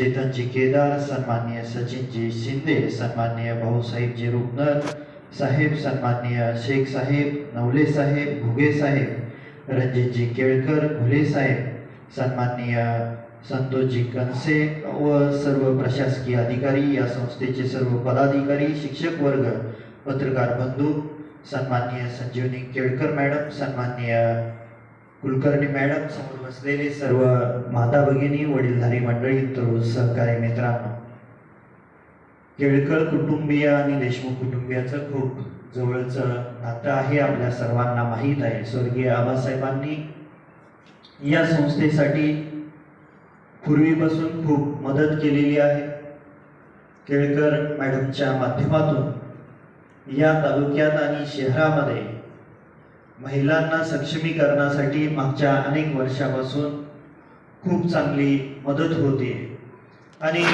चेतनजी केदार सन्माननीय सचिनजी शिंदे सन्माननीय भाऊसाहेबजी रुपनर साहेब सन्माननीय शेख साहेब नवले साहेब भुगे साहेब रणजितजी केळकर भुले साहेब सन्माननीय संतोषजी कनसे व सर्व प्रशासकीय अधिकारी या संस्थेचे सर्व पदाधिकारी शिक्षक वर्ग पत्रकार बंधू सन्माननीय संजीवनी केळकर मॅडम सन्माननीय कुलकर्णी मॅडम समोर बसलेले सर्व माता भगिनी वडीलधारी मंडळी तरुण सहकारी मित्रांनो. केळकर कुटुंबीय आणि देशमुख कुटुंबियाचं खूप जवळचं नातं आहे आपल्या सर्वांना माहीत आहे. स्वर्गीय आबासाहेबांनी या संस्थेसाठी पूर्वीपासून खूप मदत केलेली आहे. केळकर मॅडमच्या माध्यमातून या तालुक्यात आणि शहरामध्ये महिलांना सक्षमीकरणासाठी मागच्या अनेक वर्षापासून खूप चांगली मदत होते. आणि